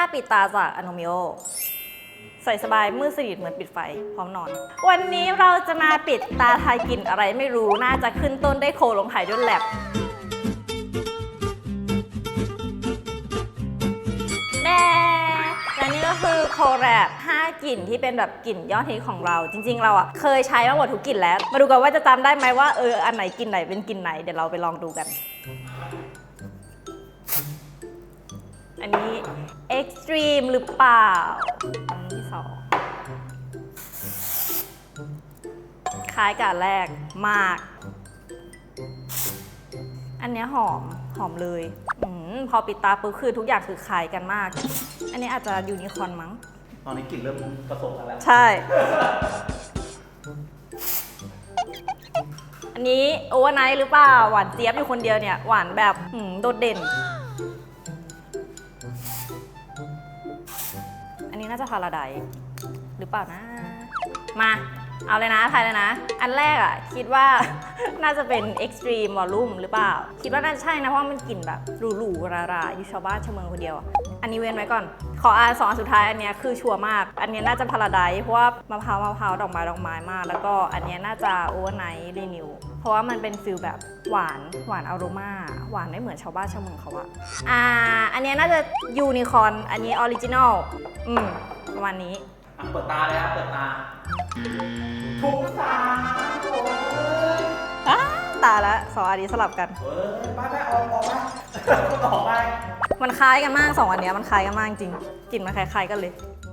าปิดตาจากอโนมิโอใส่สบายมืดสนิทเหมือนปิดไฟ พร้อมนอน วันนี้เราจะมาปิดตาทายกลิ่นอะไรไม่รู้ น่าจะขึ้นต้นได้โคลงท้ายด้วยแลบแน่และนี่ก็คือโคแรบ5กลิ่นที่เป็นแบบกลิ่นยอดฮิตของเรา จริง ๆ เราอะเคยใช้มาหมดทุกกลิ่นแล้ว มาดูกันว่าจะจำได้ไหมว่าเอออันไหนกลิ่นไหนเป็นกลิ่นไหนเดี๋ยวเราไปลองดูกัน อันนี้ extreme หรือเปล่า อันที่สองคล้ายกับอันแรกมาก อันเนี้ยหอมหอมเลยอมพอปิดตาปุ๊บคือทุกอย่างคือคล้ายกันมาก อันนี้อาจจะยูนิคอร์นมั้ง ตอนนี้กลิ่นเริ่มผสมกันแล้วใช่ อันนี้โอเวอร์ไนท์หรือเปล่า หวานเจี๊ยบอยู่คนเดียวเนี่ย หวานแบบหืมโดดเด่นอั น่าจะพาราไดหรือเปล่านะ มา เอาเลยนะทายเลยนะ อันแรกอะ คิดว่า น่าจะเป็น extreme volume หรือเปล่า คิดว่าน่าจะใช่นะ เพราะมันกลิ่นแบบหรูๆราๆอยู่ชาวบ้านชาวเมืองคนเดียว อันนี้เว้นไว้ก่อน ขออ่านสองอันสุดท้ายอันเนี้ยคือชัวร์มาก อันเนี้ยน่าจะพาราไดเพราะว่ามะพร้าวมะพร้าวดอกไม้ดอกไม้มาก แล้วก็อันเนี้ยน่าจะ overnight renew เพราะว่ามันเป็นฟิลแบบหวานหวานอโรมาหวานไม่เหมือนชาวบ้านชาวเมืองเขาอะอ่า อันเนี้ยน่าจะยูนิคอร์นอันนี้ออริจินอลอืมประมาณนี้ อะเปิดตาเลยครับเปิดตาถูกตาโอ้ยอ้าตายแล้วสองอันนี้สลับกันเฮ้ยไปไปออกออกไปออกไปมันคล้ายกันมากสองอันเนี้ยมันคล้ายกันมากจริงกลิ่นมันคล้ายๆกันเลยอ